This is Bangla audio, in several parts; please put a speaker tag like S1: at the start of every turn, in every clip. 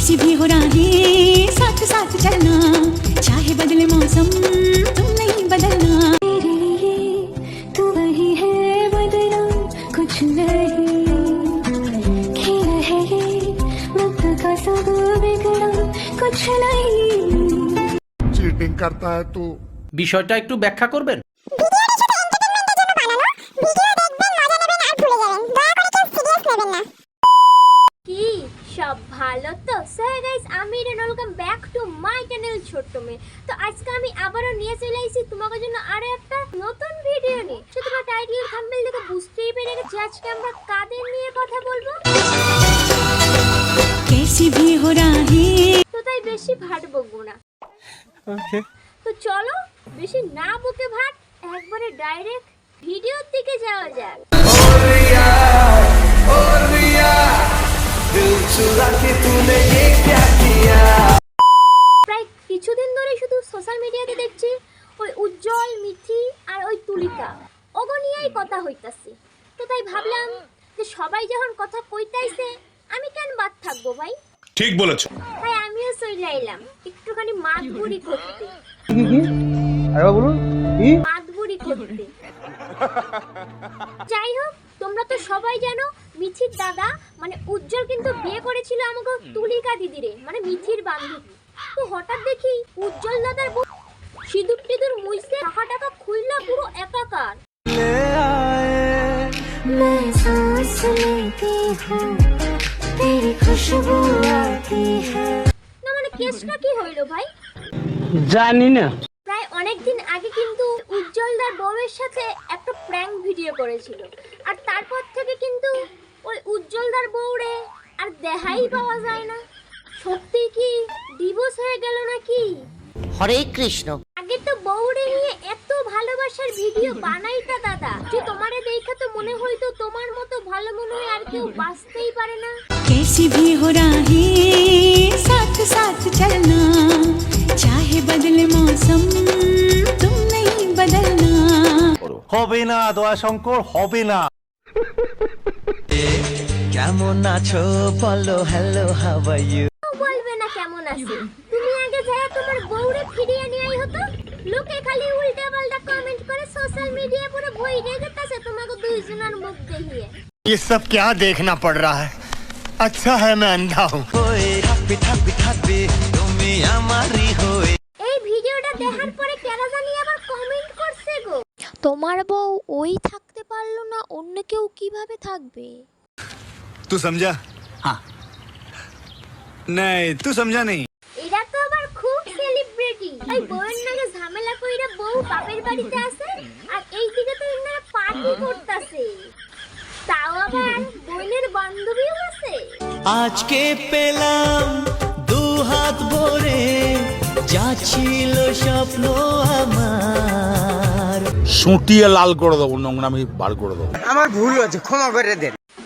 S1: कैसी भी हो राहें साथ साथ चलना चाहे बदले मौसम तुम नहीं बदलना
S2: तेरे लिए तू वही है बदला कुछ नहीं खेल है ये वक्त का सब बिगड़ा कुछ नहीं
S3: चीटिंग करता है तू
S4: বিষয়টা একটু ব্যাখ্যা করবেন
S5: সো গাইস আমি rain welcome back to my channel ছোট্ট মেয়ে। তো আজকে আমি আবারও নিয়ে চলে এসেছি তোমাদের জন্য আরও একটা নতুন ভিডিও নিয়ে। তো তোমার টাইটেল থাম্বনেল বুঝতেই পেরে গেছি আজকে আমরা কাদের নিয়ে কথা বলব?
S1: কেসি ভি হো রাহি
S5: তো বেশি ভাট বকবো না। ওকে তো চলো বেশি না বকে ভাত একবারে ডাইরেক্ট ভিডিওর দিকে যাওয়া যাক। প্রায় কিছুদিন ধরে শুধু সোশ্যাল মিডিয়াতে দেখছি ওই উজ্জ্বল মিথি আর ওই তুলিকা। ওগো নিয়েই কথা হইতাছে। তো তাই ভাবলাম যে সবাই যখন কথা কইতাইছে আমি কেন বাদ থাকব ভাই?
S3: ঠিক বলেছ।
S5: তাই আমিও চলে এলাম একটুখানি মাতবুড়ি করতে। মাতবুড়ি করতে। যাই হোক তোমরা তো সবাই জানো মিছির দাদা মানে উজ্জ্বল কিন্তু বিয়ে করেছিল আমাকে তুলিকা দিদিরে মানে মিছির বান্ধবী। তো হঠাৎ দেখি উজ্জ্বল দাদার বউ সিঁদুর টিদুর মুইসে টাকা টাকা খুললা পুরো একাকার। না মানে কেসটা কি ভাই? আগে কিন্তু উজ্জ্বলদার বউয়ের সাথে একটা প্র্যাঙ্ক ভিডিও করেছিল। আর তারপর থেকে কিন্তু ওই উজ্জ্বলদার বউরে আর দেখাই পাওয়া যায় না সত্যি কি ডিভোর্স হয়ে গেল নাকি
S6: হরে কৃষ্ণ
S5: আগে তো বউরে নিয়ে এত ভালোবাসার ভিডিও বানাইতা দাদা যে তোমারে দেখে তো মনে হইতো তোমার মতো ভালো মনে হয় আর কেউ বাঁচতেই পারে না
S1: कैसी भी हो राहें साथ साथ चलना चाहे बदले मौसम तुम नहीं बदलना
S7: হবে না দয়া শঙ্কর হবে না
S6: কেমন আছো বলো হ্যালো হাউ আর ইউ
S5: কেউ বলবে না কেমন আছে তুমি আগে যায় তোমার বউরে ফিরিয়ে নিয়ে আই হতো লোকে খালি উল্টা পাল্টা কমেন্ট করে সোশ্যাল মিডিয়া পুরো ভই রেখেছে তোমাকে দুইজনের মুখ দেখিয়ে
S7: ये सब क्या देखना पड़ रहा है अच्छा है मैं अंधा हूँ
S6: হয়ে থাকবে থাকবে থাকবে তুমি আমারই হয়ে
S5: এই ভিডিওটা দেখার পরে কেন জানি আবার কমেন্ট করছে গো
S8: তোমার বউ ওই থাকতে পারল না অন্য কেউ কীভাবে থাকবে?
S9: তুই সমঝা হ্যাঁ নাই তুই সমঝা নেই
S5: এরা তো আবার খুব সেলিব্রিটি এই বউয়ের নাকি ঝামেলা কইরে বউ বাপের বাড়িতে আছে আর এই দিকে তো ইনারা পার্টি করতেছে। তাও আবার বোনের বান্ধবীও আছে।
S6: আজকে পেলাম দু হাত ভরে যা ছিল স্বপ্ন। আমার
S3: সুটিয়ে লাল করে দেবো নোংরামি বার করে দেবো।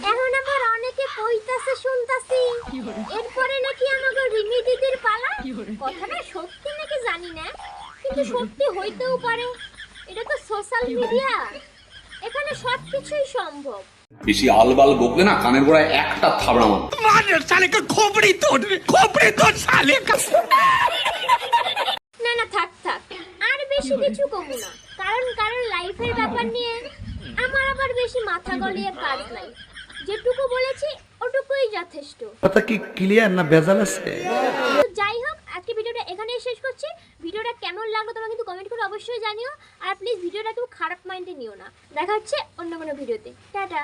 S5: এখন আবার অনেকে কইতাছে শুনতাছি। এরপরে নাকি আমাকে রিমি দিদির পালা? কথাটা সত্যি নাকি জানি না কিন্তু সত্যি হইতেও পারে। এটা তো সোশ্যাল মিডিয়া এখানে সবকিছুই সম্ভব।
S10: বেশি আলবাল বকলে না কানের গোড়ায় একটা থাবড়া মার
S5: না না থাক থাক। আর বেশি কিছু কমু না। লাইফের ব্যাপার নিয়ে আমার আবার বেশি মাথা গলিয়ে কাজ নাই। যেটুকু বলেছি ওটুকুই যথেষ্ট।
S7: কথা কি ক্লিয়ার না বেজাল আছে?
S5: যাই হোক আজকে ভিডিওটা এখানেই শেষ করছি। ভিডিওটা কেমন লাগল তোমরা কিন্তু কমেন্ট করে অবশ্যই জানিও। আর প্লিজ ভিডিওটা কেউ খারাপ মাইন্ডে নিও না। দেখা হচ্ছে অন্য কোনো ভিডিওতে। টাটা।